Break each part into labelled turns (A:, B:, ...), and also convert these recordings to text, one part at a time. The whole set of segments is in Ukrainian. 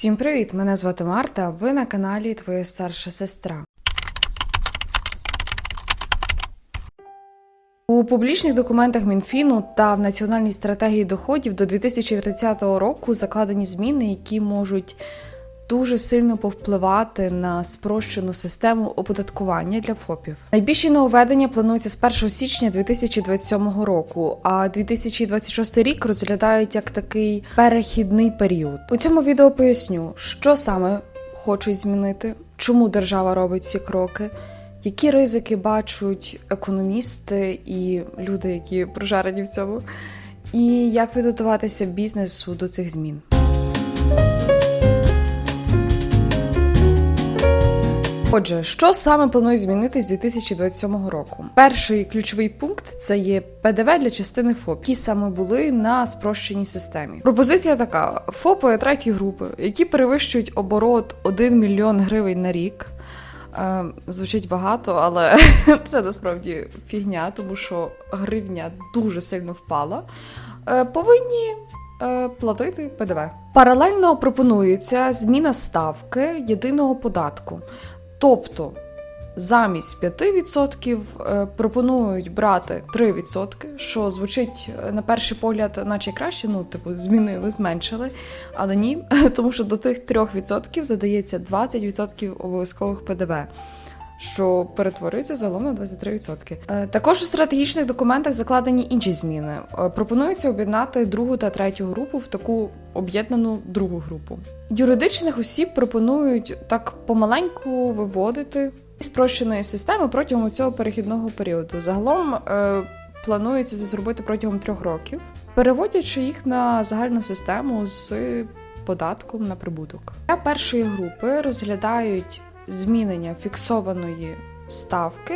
A: Всім привіт! Мене звати Марта. Ви на каналі Твоя старша сестра. У публічних документах Мінфіну та в Національній стратегії доходів до 2030 року закладені зміни, які можуть дуже сильно повпливати на спрощену систему оподаткування для ФОПів. Найбільші нововведення плануються з 1 січня 2027 року, а 2026 рік розглядають як такий перехідний період. У цьому відео поясню, що саме хочуть змінити, чому держава робить ці кроки. Які ризики бачать економісти і люди, які прожарені в цьому, і як підготуватися бізнесу до цих змін? Отже, що саме планують змінити з 2027 року? Перший ключовий пункт це є ПДВ для частини ФОП, які саме були на спрощеній системі. Пропозиція така: ФОПи третьої групи, які перевищують оборот 1 мільйон гривень на рік. Е, Звучить багато, але це насправді фігня, тому що гривня дуже сильно впала. Е, Повинні е, платити ПДВ. Паралельно пропонується зміна ставки єдиного податку. Тобто замість 5% е, пропонують брати 3%, що звучить е, на перший погляд, наче краще, ну, типу, змінили, зменшили. Але ні, тому що до тих 3% додається 20% обов'язкових ПДВ. Що перетворюється загалом на 23%. Е, Також у стратегічних документах закладені інші зміни. Е, Пропонується об'єднати другу та третю групу в таку об'єднану другу групу. Юридичних осіб пропонують так помаленьку виводити спрощеної системи протягом цього перехідного періоду. Загалом е, планується це зробити протягом трьох років, переводячи їх на загальну систему з податком на прибуток. Для першої групи розглядають змінення фіксованої ставки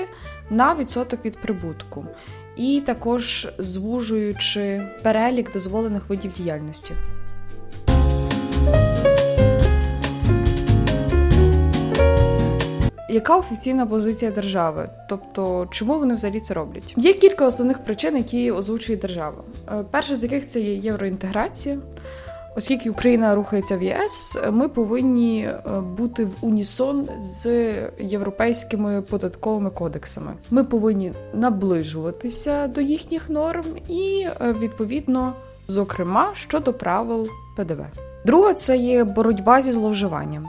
A: на відсоток від прибутку, і також звужуючи перелік дозволених видів діяльності. Яка офіційна позиція держави? Тобто, чому вони взагалі це роблять? Є кілька основних причин, які озвучує держава. Е, Перша з яких це є євроінтеграція. Оскільки Україна рухається в ЄС, ми повинні е, бути в унісон з європейськими податковими кодексами. Ми повинні наближуватися до їхніх норм і, е, відповідно, зокрема, щодо правил ПДВ. Друга це є боротьба зі зловживанням.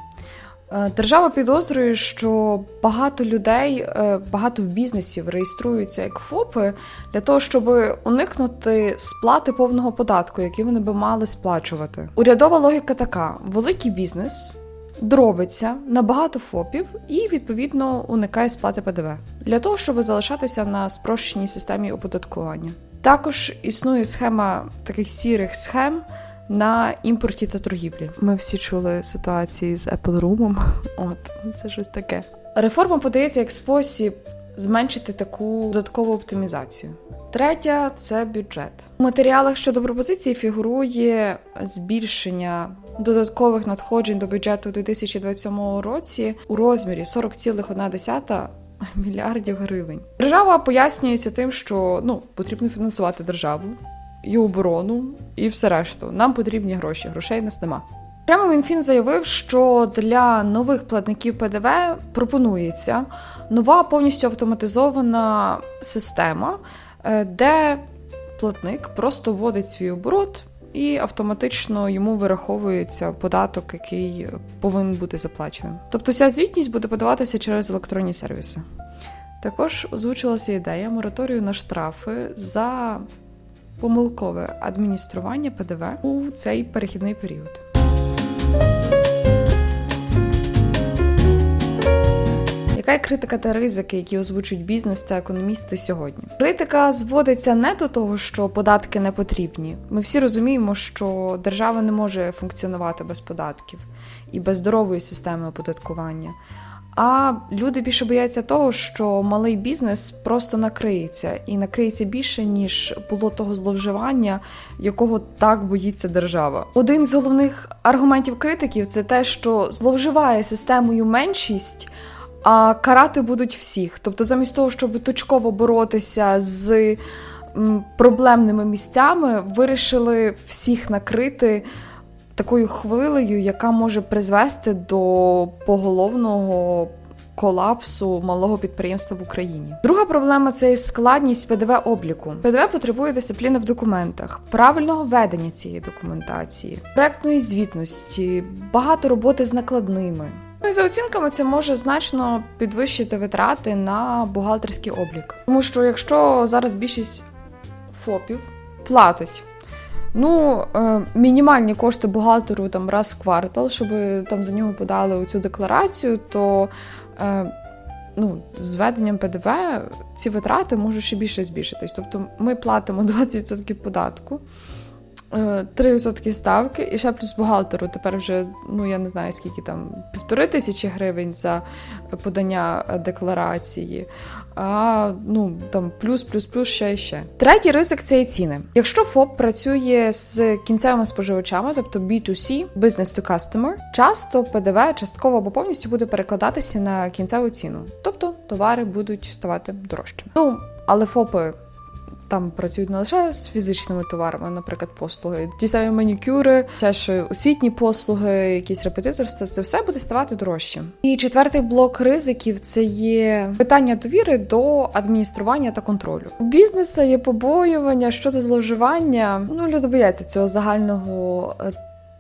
A: Е, Держава підозрює, що багато людей, е, багато бізнесів реєструються як ФОПи для того, щоб уникнути сплати повного податку, який вони би мали сплачувати. Урядова логіка така: великий бізнес дробиться на багато ФОПів і відповідно уникає сплати ПДВ для того, щоб залишатися на спрощеній системі оподаткування. Також існує схема таких сірих схем на імпорті та торгівлі. Ми всі чули ситуації з Apple Room. От це щось таке. Реформа подається як спосіб зменшити таку додаткову оптимізацію. Третя це бюджет. У матеріалах щодо пропозиції фігурує збільшення додаткових надходжень до бюджету у 2027 році у розмірі 40,1 мільярдів гривень. Держава пояснюється тим, що ну потрібно фінансувати державу і оборону, і все решту. Нам потрібні гроші. Грошей нас нема. Прямо Мінфін заявив, що для нових платників ПДВ пропонується нова повністю автоматизована система, е, де платник просто вводить свій оборот і автоматично йому вираховується податок, який повинен бути заплаченим. Тобто вся звітність буде подаватися через електронні сервіси. Також озвучилася ідея мораторію на штрафи за помилкове адміністрування ПДВ у цей перехідний період. Яка є критика та ризики, які озвучують бізнес та економісти сьогодні? Критика зводиться не до того, що податки не потрібні. Ми всі розуміємо, що держава не може функціонувати без податків і без здорової системи оподаткування. А люди більше бояться того, що малий бізнес просто накриється і накриється більше, ніж було того зловживання, якого так боїться держава. Один з головних аргументів критиків це те, що зловживає системою меншість. А карати будуть всіх. Тобто, замість того, щоб точково боротися з проблемними місцями, вирішили всіх накрити такою хвилею, яка може призвести до поголовного колапсу малого підприємства в Україні. Друга проблема це складність ПДВ обліку. ПДВ потребує дисципліни в документах, правильного ведення цієї документації, проектної звітності, багато роботи з накладними. Ну і за оцінками це може значно підвищити витрати на бухгалтерський облік. Тому що якщо зараз більшість ФОПів платить ну, е, мінімальні кошти бухгалтеру там раз в квартал, щоб там за нього подали оцю декларацію, то е, ну, з введенням ПДВ ці витрати можуть ще більше збільшитись. Тобто ми платимо 20% податку. е, 3% ставки, і ще плюс бухгалтеру. Тепер вже ну я не знаю скільки там півтори тисячі гривень за подання е, декларації. А ну там плюс, плюс, плюс ще і ще. Третій ризик це і ціни. Якщо ФОП працює з кінцевими споживачами, тобто B2C, business to customer, часто ПДВ частково або повністю буде перекладатися на кінцеву ціну. Тобто товари будуть ставати дорожчими. Ну але ФОПи там працюють не лише з фізичними товарами, наприклад, послуги, ті самі манікюри, ще ж освітні послуги, якісь репетиторства, це все буде ставати дорожчим. І четвертий блок ризиків це є питання довіри до адміністрування та контролю. У бізнесу є побоювання щодо зловживання. Ну люди бояться цього загального е,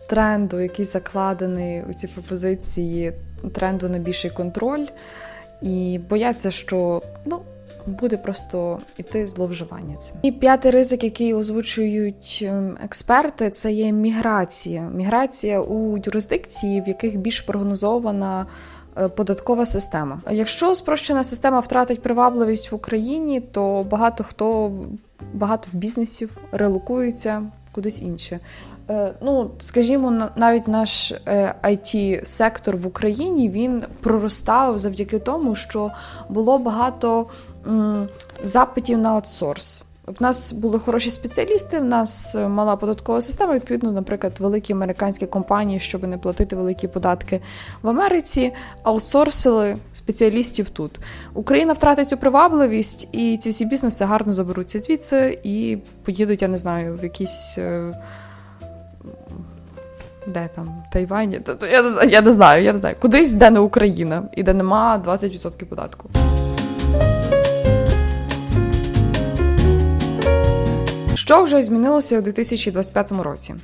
A: тренду, який закладений у ці пропозиції, тренду на більший контроль, і бояться, що ну буде просто іти зловживання цим. І п'ятий ризик, який озвучують ем, експерти, це є міграція. Міграція у юрисдикції, в яких більш прогнозована. е, Податкова система. Якщо спрощена система втратить привабливість в Україні, то багато хто багато бізнесів релокується кудись інше. Е, Ну, скажімо, на- навіть наш it сектор в Україні він проростав завдяки тому, що було багато запитів на аутсорс. В нас були хороші спеціалісти, в нас е, мала податкова система. Відповідно, наприклад, великі американські компанії, щоб не платити великі податки в Америці, аутсорсили спеціалістів тут. Україна втратить цю привабливість, і ці всі бізнеси гарно заберуться звідси і поїдуть, я не знаю, в якісь. Де там Тайвань? Та- та Я не я не знаю, я не знаю. Кудись, де не Україна, і де нема 20% податку. Що вже змінилося у 2025 році?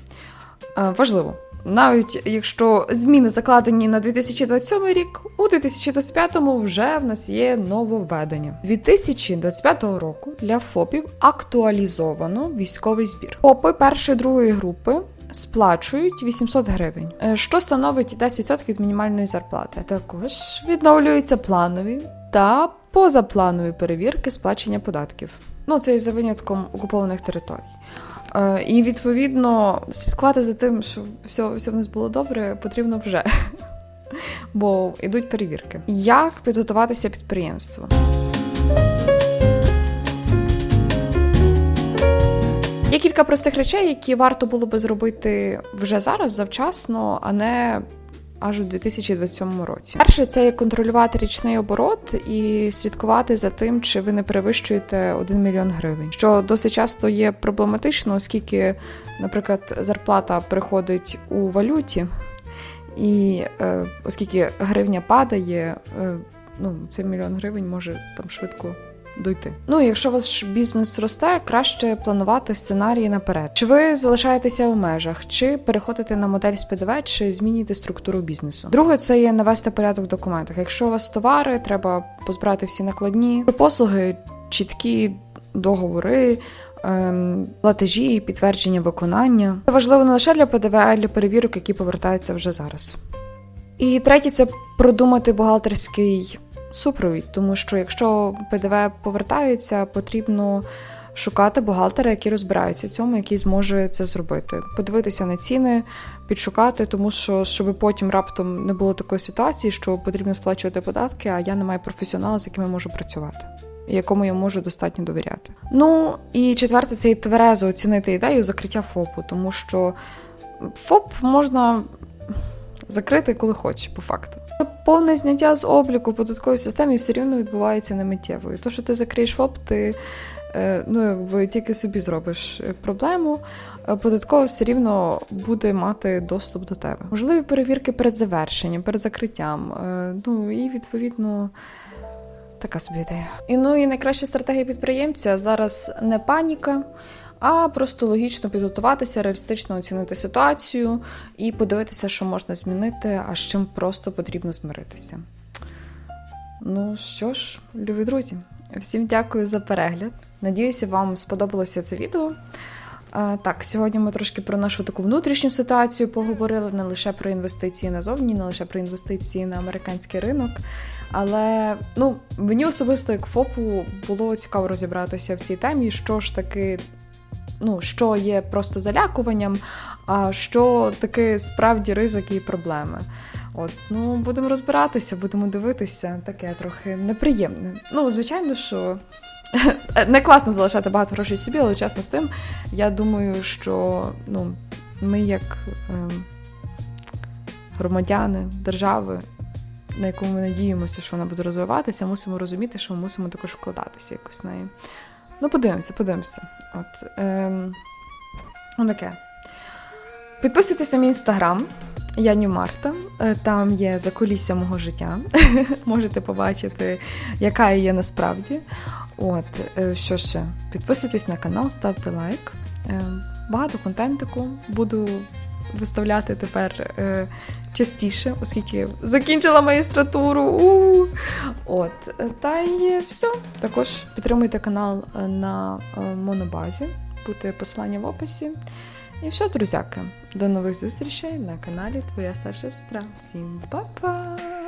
A: Е, Важливо. Навіть якщо зміни закладені на 2027 рік, у 2025 вже в нас є нововведення. 2025 року для ФОПів актуалізовано військовий збір. ФОПи першої другої групи сплачують 800 гривень, е, що становить 10% від мінімальної зарплати. Також відновлюються планові та позапланові перевірки сплачення податків. Ну, це і за винятком окупованих територій. Е, І відповідно слідкувати за тим, що все, все в нас було добре, потрібно вже. Бо йдуть перевірки. Як підготуватися підприємству? Є кілька простих речей, які варто було би зробити вже зараз, завчасно, а не аж у 2027 році. Перше, це є контролювати річний оборот і слідкувати за тим, чи ви не перевищуєте 1 мільйон гривень, що досить часто є проблематично, оскільки, наприклад, зарплата приходить у валюті, і е, оскільки гривня падає, е, ну цей мільйон гривень може там швидко дойти. Ну, якщо ваш бізнес росте, краще планувати сценарії наперед. Чи ви залишаєтеся у межах, чи переходите на модель з ПДВ, чи змінюєте структуру бізнесу. Друге, це є навести порядок в документах. Якщо у вас товари, треба позбирати всі накладні послуги, чіткі договори. ем, Платежі і підтвердження виконання це важливо не лише для ПДВ, а й для перевірок, які повертаються вже зараз. І третє це продумати бухгалтерський супровід, тому що якщо ПДВ повертається, потрібно шукати бухгалтера, який розбирається в цьому, який зможе це зробити. Подивитися на ціни, підшукати, тому що щоб потім раптом не було такої ситуації, що потрібно сплачувати податки, а я не маю професіонала, з яким я можу працювати. Якому я можу достатньо довіряти. Ну і четверте, це і тверезо оцінити ідею закриття ФОПу, тому що ФОП можна закрити, коли хочеш, по факту. Повне зняття з обліку податкової системи все рівно відбувається не миттєво. І То, що ти закриєш ФОП, ти е, ну, якби тільки собі зробиш е, проблему. е, податково все рівно буде мати доступ до тебе. Можливі перевірки перед завершенням, перед закриттям. Ну і відповідно. Така собі ідея. І ну і найкраща стратегія підприємця зараз не паніка, а просто логічно підготуватися, реалістично оцінити ситуацію і подивитися, що можна змінити, а з чим просто потрібно змиритися. Ну що ж, любі друзі, всім дякую за перегляд. Надіюся, вам сподобалося це відео. Так, сьогодні ми трошки про нашу таку внутрішню ситуацію поговорили не лише про інвестиції назовні, не лише про інвестиції на американський ринок. Але ну, мені особисто як ФОПу було цікаво розібратися в цій темі, що ж таки, ну, що є просто залякуванням, а що таки справді ризики і проблеми. От, ну будемо розбиратися, будемо дивитися. Таке трохи неприємне. Ну, звичайно, що не класно залишати багато грошей собі, але чесно з тим, я думаю, що ну, ми, як ем, громадяни держави, на яку ми надіємося, що вона буде розвиватися, мусимо розуміти, що ми мусимо також вкладатися якось в неї. Ну, подивимося, подивимося. От, ем, ну, таке. Підписуйтесь на мій інстаграм. Я Марта, Е, там є закулісся мого життя. Можете побачити, яка я є насправді. От, е, що ще? Підписуйтесь на канал, ставте лайк. Е, Багато контентику буду виставляти тепер частіше, оскільки закінчила магістратуру. У! От, е, та й все. Також підтримуйте канал е, на е, монобазі, буде посилання в описі. І все, друзяки. До нових зустрічей на каналі Твоя старша сестра. Всім па-па!